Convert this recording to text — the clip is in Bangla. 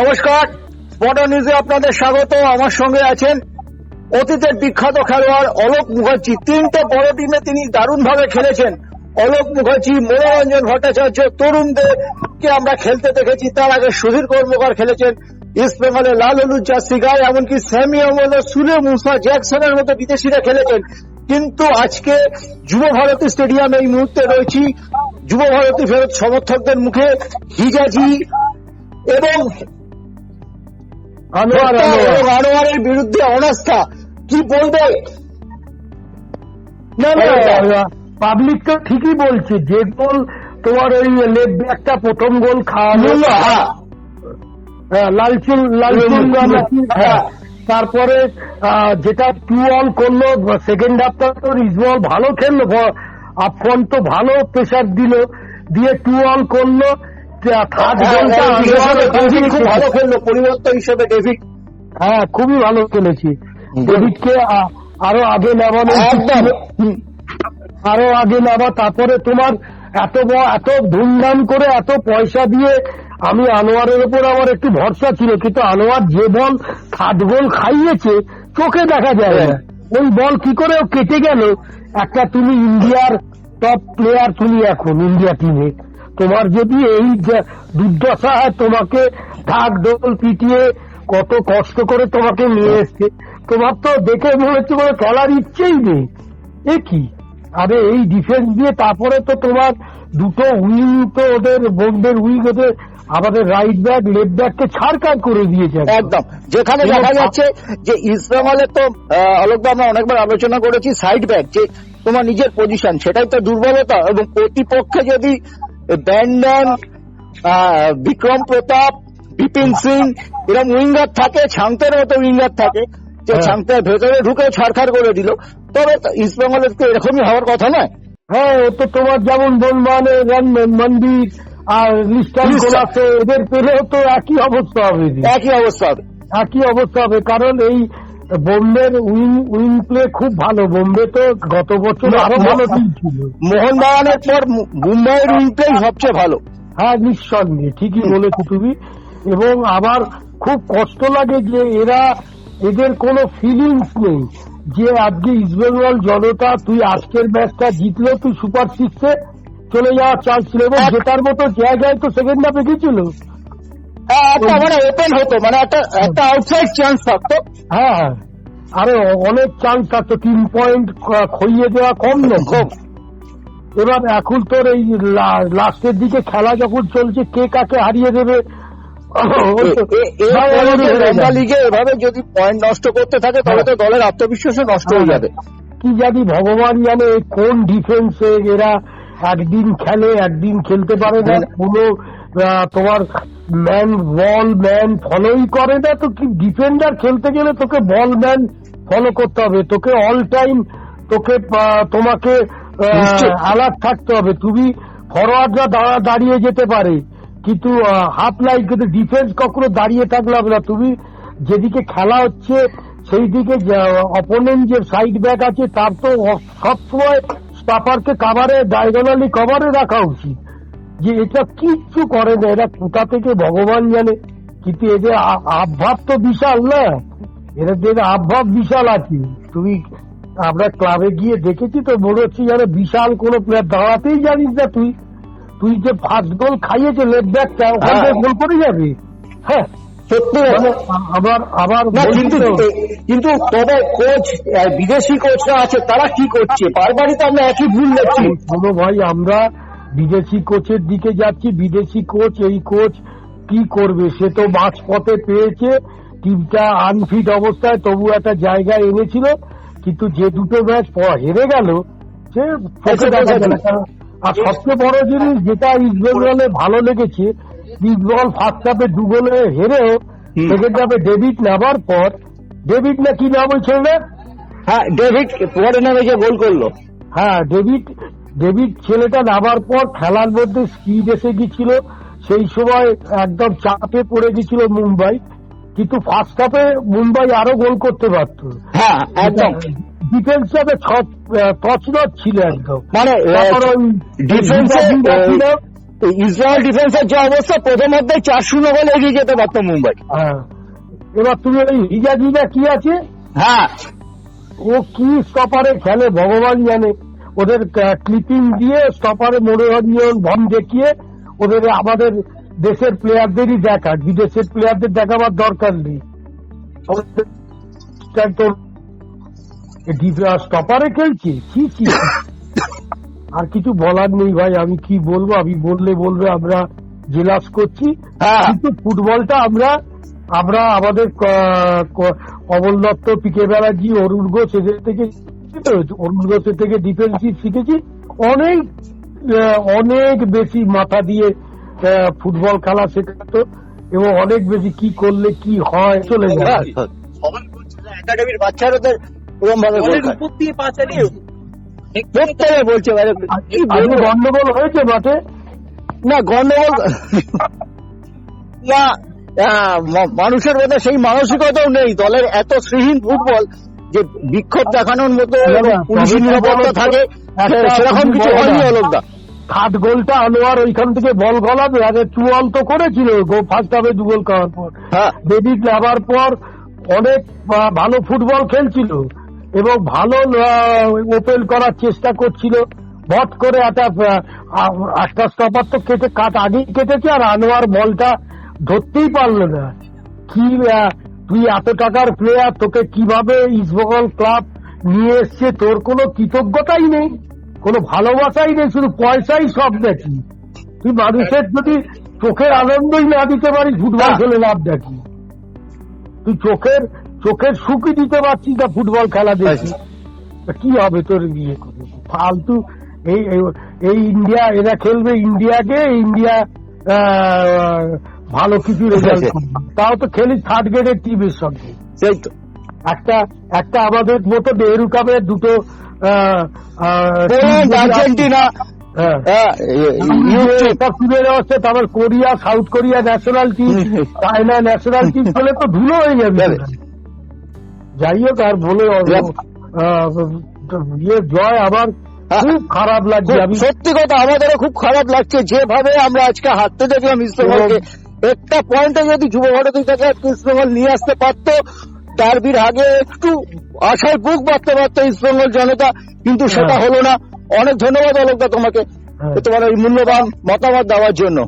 নমস্কার। স্পটার নিউজে আপনাদের স্বাগত। আমার সঙ্গে আছেন অতীতের বিখ্যাত খেলোয়াড় অলোক মুখার্জি। তিনটে বড় টিমে তিনি দারুণভাবে খেলেছেন। অলোক মুখার্জি, মনোরঞ্জন ভট্টাচার্য তরুণদেরকে আমরা খেলতে দেখেছি, তার আগে সুধীর কর্মকার খেলেছেন। ইস্ট বেঙ্গলের লাল হলুদ গায়ে, এমনকি স্যামি অমল সুলে মুসা জ্যাকসনের মতো বিদেশিরা খেলেছেন। কিন্তু আজকে যুব ভারতী স্টেডিয়ামে এই মুহূর্তে রয়েছি। যুব ভারতী ফেরত সমর্থকদের মুখে হিজাজি এবং আনোয়ার আনোয়ারের বিরুদ্ধে অনাস্থা। কি বলবে? না না। পাবলিক তো ঠিকই বলছে যে গোল তোমার ওই লেগ ব্যাকটা প্রথম গোল মূল্য, হ্যাঁ। হ্যাঁ, লালচুল লালচুল হ্যাঁ। তারপরে যেটা টু অল করল সেকেন্ড হাফটা তো রিজওয়াল ভালো খেললো আপফ্রন্ট তো ভালো প্রেসার দিল দিয়ে টু অল করল। গোলটা হ্যাঁ, খুব ভালো খেললো পরিবর্তন হিসেবে ডেভিড। হ্যাঁ খুবই ভালো খেলেছি। ডেভিডকে আরও আগে। হুম। আরও আগে নেওয়া তারপরে তোমার এত এত ধুমধাম করে এত পয়সা দিয়ে আমি আনোয়ারের উপর আমার একটু ভরসা ছিল কিন্তু আনোয়ার যে বল থার্ড গোল খাইয়েছে চোখে দেখা যায় না। ওই বল কি করে ও কেটে গেল? একটা তুমি ইন্ডিয়ার টপ প্লেয়ার তুমি এখন ইন্ডিয়া টিমে তোমার যদি এই দুর্দশা হয় তোমাকে ঢাক ঢোল পিটিয়ে কত কষ্ট করে তোমাকে নিয়ে এসছে তোমার তো দেখে মনে হচ্ছে কোনো খেলার ইচ্ছেই নেই। এ কি? আরে এই ডিফেন্স দিয়ে তারপরে তো তোমার দুটো উইং তো ওদের বোনদের উইং ওদের আমাদের রাইট ব্যাক লেফট ব্যাককে ছাড়কার করে দিয়েছে একদম। যেখানে দেখা যাচ্ছে যে ইসলামালের তো আহ, আলোকদা আমরা অনেকবার আলোচনা করেছি সাইড ব্যাক যে তোমার নিজের পজিশন সেটাই তো দুর্বলতা এবং প্রতিপক্ষে যদি ব্যান্ডন বিক্রম প্রতাপ বিপিন সিং এরকম উইঙ্গার থাকে ছাংতের মতো উইঙ্গার থাকে যে হ্যাঁ। ছাংতের ভেতরে ঢুকে ছাড়খাড় করে দিল। তবে তো ইস্টবেঙ্গলের তো এরকমই হওয়ার কথা নয়। হ্যাঁ ও তো তোমার যেমন বনমানে মন্দির আর লিস্টান এদের পেলেও তো একই অবস্থা হবে। একই অবস্থা হবে। একই অবস্থা হবে কারণ এই বোম্বের উইং উইং প্লে খুব ভালো। বোম্বে তো গত বছর আরও ভালো টিম ছিল। মোহনবাগানের পর মুম্বাইয়ের প্লে সবচেয়ে ভালো। হ্যাঁ নিঃসন্দেহে ঠিকই বলেছ তুমি। এবং আবার খুব কষ্ট লাগে যে এরা এদের কোনো ফিলিংস নেই যে আজকে ইস্টবেঙ্গল জনতা তুই আজকের ম্যাচটা জিতলেও তুই সুপার সিক্সে চলে যাওয়ার চান্স ছিল। এবং জেতার মতো জায়গায় তো সেকেন্ড হাফে গেছিল। একটা মানে ওপেন হতো মানে একটা একটা আউটসাইড চান্স থাকতো। হ্যাঁ হ্যাঁ। আরে অনেক চান্স থাকতো তিন পয়েন্ট খইয়ে দেওয়া কম নয় খুব এবার এখন তোর এই লাস্টের দিকে খেলা যখন চলছে কে কাকে হারিয়ে দেবে? লিগে এভাবে যদি পয়েন্ট নষ্ট করতে থাকে তাহলে তো দলের আত্মবিশ্বাস নষ্ট হয়ে যাবে। কি জানি ভগবান জানে কোন ডিফেন্সে এরা একদিন খেলে একদিন খেলতে পারে না। কোনো তোমার ম্যান বল ম্যান ফলোই করে না তো কি ডিফেন্ডার খেলতে গেলে তোকে বল ম্যান ফলো করতে হবে? তোকে অল টাইম তোকে তোমাকে। অ্যালার্ট থাকতে হবে। তুমি ফরওয়ার্ডরা দাঁড়া দাঁড়িয়ে যেতে পারে। কিন্তু হাফ লাইন কিন্তু ডিফেন্স কখনো দাঁড়িয়ে থাকলে হবে না। তুমি যেদিকে খেলা হচ্ছে সেই দিকে অপোনেন্ট যে সাইড ব্যাক আছে তার তো সবসময় স্টাফারকে কাভারে ডায়গোনালি কভারে রাখা উচিত। যে এটা কিচ্ছু করে না এরা কোথা থেকে ভগবান জানে? কিন্তু এদের আ- আবভাব তো বিশাল না? এদের আবভাব বিশাল আছে। তুমি আমরা ক্লাবে গিয়ে দেখেছি তো মনে হচ্ছে যেন বিশাল কোনো প্লেয়ার দাঁড়াতেই জানিস না তুই। তুই যে ফার্স্ট গোল খাইয়েছে লেফট ব্যাকটা ওখান থেকে হ্যাঁ। গোল করে যাবে? হ্যাঁ। সত্যি আবার আবার কিন্তু কিন্তু তবে কোচ বিদেশি কোচরা আছে তারা কি করছে? বারবারই তো আমরা একই ভুল দেখছি। ভাই আমরা বিদেশি কোচের দিকে যাচ্ছি বিদেশি কোচ এই কোচ কি করবে? সে তো মাঝ পথে পেয়েছে টিমটা আনফিট অবস্থায় তবু একটা জায়গায় এনেছিল কিন্তু যে দুটো ম্যাচ হেরে গেল সে আর সবচেয়ে বড় জিনিস যেটা ইস্টবেঙ্গলে ভালো লেগেছে ইস্টবেঙ্গল ফার্স্ট হাফে দু গোলে হেরেও সেকেন্ড হাফে ডেভিড নেবার পর ডেভিড না কি নাম না হ্যাঁ ডেভিড পরে নামে যে গোল করল। হ্যাঁ ডেভিড ডেভিড ছেলেটা নামার পর খেলার মধ্যে স্পিড এসে গেছিল সেই সময় একদম চাপে পড়ে গেছিল মুম্বাই। কিন্তু ফার্স্ট হাফে মুম্বাই আরও গোল করতে পারত। হ্যাঁ একদম। ডিফেন্স হিসাবে তছনছ ছিল একদম। মানে ইসরায়েল ডিফেন্সের যে অবস্থা প্রথম অধ্যায় চার শূন্য বলে এগিয়ে যেতে পারতো মুম্বাই। হ্যাঁ। এবার তুমি ওই হিজা জিজা কি আছে? হ্যাঁ। ও কি স্টপারে খেলে ভগবান জানে। ওদের ক্লিপিং দিয়ে স্টপারে মনোরঞ্জন ভন দেখিয়ে ওদের আমাদের দেশের প্লেয়ারদেরই দেখা। বিদেশের প্লেয়ারদের দেখাবার দরকার নেই। স্টপারে খেলছে কি কি? আর কিছু বলার নেই ভাই আমি কি বলব? আমি বললে বলবে আমরা জেলাস করছি। হ্যাঁ। কিন্তু ফুটবলটা আমরা আমরা আমাদের কমল দত্ত পিকে ব্যানার্জি অরুণ ঘোষ এদের থেকে অরুণ থেকে ডিফেন্সিভ শিখেছি। অনেক অনেক বেশি মাথা দিয়ে ফুটবল খেলা শেখাতো এবং অনেক বেশি কি করলে কি হয় চলে যায় সবাই বলছে একাডেমির বাচ্চারা তো এরকম ভাবে উপর দিয়ে পা চালিয়ে। বলছে মানে? গন্ডগোল হয়েছে মাঠে? না গন্ডগোল না আহ, মানুষের মধ্যে সেই মানসিকতাও নেই। দলের এত শ্রীহীন ফুটবল যে বিক্ষোভ দেখানোর মতো পুলিশি নিরাপত্তা থাকে সেরকম কিছু হয়নি অলোকদা। থার্ড গোলটা আনোয়ার ওইখান থেকে বল গলাবে আগে চুয়াল তো করেছিল গো ফার্স্ট হাফে দু গোল খাওয়ার পর। হ্যাঁ। ডেভিড নেবার পর অনেক ভালো ফুটবল খেলছিল এবং ভালো ওপেন করার চেষ্টা করছিল। ভট করে একটা আটটা স্টপার তো কেটে কাট আগেই কেটেছে আর আনোয়ার বলটা ধরতেই পারল না। কি তুই এত টাকার প্লেয়ার তোকে কীভাবে ইস্টবেঙ্গল ক্লাব নিয়ে এসছে? তোর কোনো কৃতজ্ঞতাই নেই কোনো ভালোবাসাই নেই শুধু পয়সাই সব দেখি। তুই মানুষের যদি চোখের আনন্দই না দিতে পারিস ফুটবল খেলে লাভ দেখি। তুই চোখের চোখের সুখই দিতে পারছিস না ফুটবল খেলা দেখি। কি হবে তোর বিয়ে করে ফালতু এই এই- ইন্ডিয়া এরা খেলবে ইন্ডিয়াকে ইন্ডিয়া ভালো কিছু রেজাল্ট তাও তো খেলি থার্ড গ্রেডের টিমের সঙ্গে। সেই তো। একটা একটা আমাদের মতো নেহরু কাপের দুটো আর্জেন্টিনা। হ্যাঁ। হ্যাঁ, তারপর Korea South Korea national team China national team খেলে তো ধুলো হয়ে যাবে। যাই হোক আর বলে ইয়ে জয় আমার হ্যাঁ। খুব খারাপ লাগছে। সত্যি কথা আমাদেরও খুব খারাপ লাগছে। যেভাবে আমরা আজকে হাঁটতে দেখলাম ইস্টবেঙ্গলকে একটা পয়েন্টে যদি যুব ভারতী থেকে ইস্টবেঙ্গল নিয়ে আসতে পারতো ডার্বির আগে একটু আশায় বুক বাঁধতে পারতো ইস্টবেঙ্গল জনতা কিন্তু সেটা হ্যাঁ। হলো না অনেক ধন্যবাদ অলোকদা তোমাকে হ্যাঁ। তোমার এই মূল্যবান মতামত দেওয়ার জন্য